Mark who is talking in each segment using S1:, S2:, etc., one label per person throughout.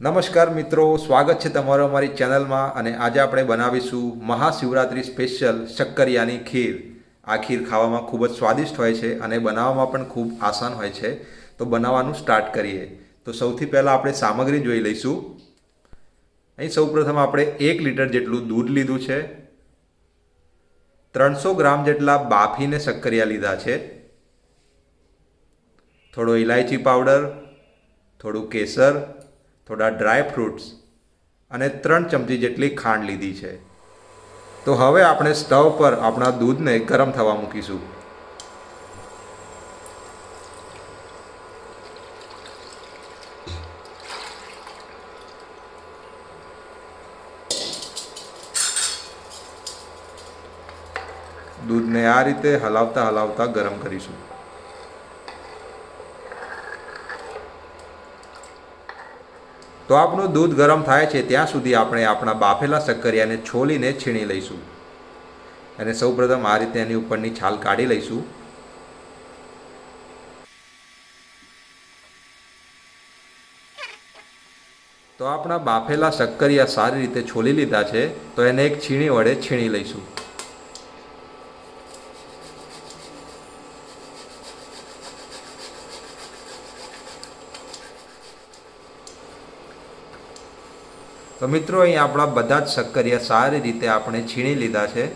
S1: નમસ્કાર મિત્રો, સ્વાગત છે તમારો અમારી ચેનલમાં અને આજે આપણે બનાવીશું મહાશિવરાત્રિ સ્પેશિયલ શક્કરિયાની ખીર. આ ખીર ખાવામાં ખૂબ જ સ્વાદિષ્ટ હોય છે અને બનાવવામાં પણ ખૂબ આસાન હોય છે. તો બનાવવાનું સ્ટાર્ટ કરીએ. તો સૌથી પહેલાં આપણે સામગ્રી જોઈ લઈશું. અહીં સૌપ્રથમ આપણે એક લીટર જેટલું દૂધ લીધું છે. ત્રણસો ગ્રામ જેટલા બાફીને શક્કરિયા લીધા છે. થોડો ઇલાયચી પાવડર, થોડું કેસર થોડા ડ્રાય ફ્રૂટ્સ અને ત્રણ ચમચી જેટલી ખાંડ લીધી છે. તો હવે આપણે સ્ટવ પર આપણા દૂધને ગરમ થવા મૂકીશું. દૂધને આ રીતે હલાવતા હલાવતા ગરમ કરીશું. તો આપણું દૂધ ગરમ થાય છે ત્યાં સુધી આપણે આપણા બાફેલા શક્કરિયાને છોલીને છીણી લઈશું. અને સૌપ્રથમ આ રીતે એની ઉપરની છાલ કાઢી લઈશું. તો આપણા બાફેલા શક્કરિયા સારી રીતે છોલી લીધા છે, તો એને એક છીણી વડે છીણી લઈશું. તો મિત્રો, અહીં આપણા બધા જ શક્કરિયા સારી રીતે આપણે છીણી લીધા છે.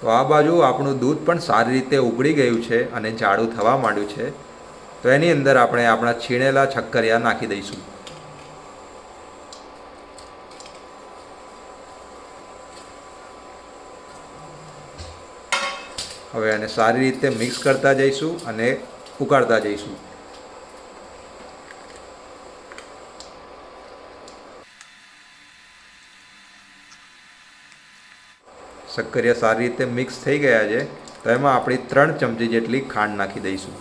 S1: તો આ બાજુ આપણું દૂધ પણ સારી રીતે ઉગળી ગયું છે અને જાડું થવા માંડ્યું છે. તો એની અંદર આપણે આપણા છીણેલા છક્કરિયા નાખી દઈશું. હવે એને સારી રીતે મિક્સ કરતા જઈશું અને ઉકાળતા જઈશું. શક્કરિયા સારી રીતે મિક્સ થઈ ગયા છે, તો એમાં આપણી ત્રણ ચમચી જેટલી ખાંડ નાખી દઈશું.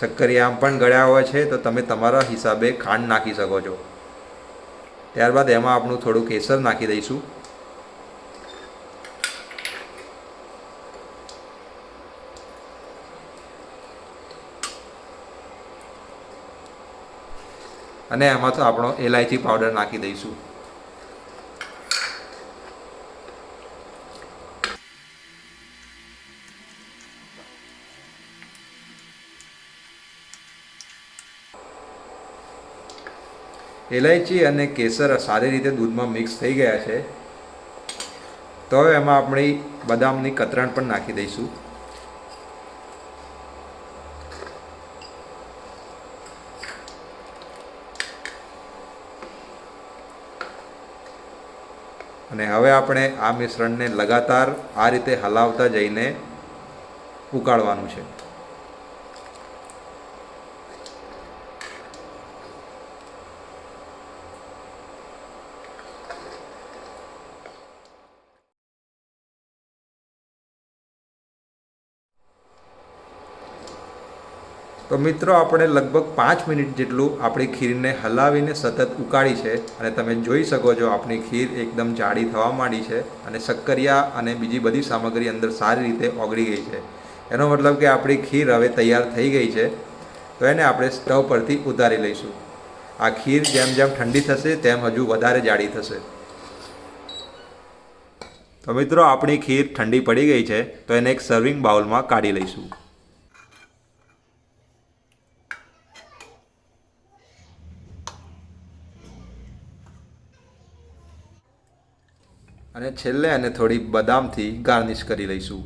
S1: સક્કરિયા આમ પણ ગળ્યા હોય છે, તો તમે તમારા હિસાબે ખાંડ નાખી શકો છો. ત્યારબાદ એમાં આપણું થોડું કેસર નાખી દઈશું. અને એમાં તો આપણો એલાયચી પાવડર નાખી દઈશું. એલાયચી અને કેસર સારી રીતે દૂધમાં મિક્સ થઈ ગયા છે. તો એમાં આપણી બદામની કતરણ પણ નાખી દઈશું. અને હવે આપણે આ મિશ્રણને લગાતાર આ રીતે હલાવતા જઈને ઉકાળવાનું છે. તો મિત્રો, આપણે લગભગ પાંચ મિનિટ જેટલું આપણી ખીરને હલાવીને સતત ઉકાળી છે અને તમે જોઈ શકો છો, આપણી ખીર એકદમ જાડી થવા માંડી છે અને શક્કરિયા અને બીજી બધી સામગ્રી અંદર સારી રીતે ઓગળી ગઈ છે. એનો મતલબ કે આપણી ખીર હવે તૈયાર થઈ ગઈ છે. તો એને આપણે સ્ટવ પરથી ઉતારી લઈશું. આ ખીર જેમ જેમ ઠંડી થશે, તેમ હજુ વધારે જાડી થશે. તો મિત્રો, આપણી ખીર ઠંડી પડી ગઈ છે, તો એને એક સર્વિંગ બાઉલમાં કાઢી લઈશું. અને છેલ્લે એને થોડી બદામથી ગાર્નિશ કરી લઈશું.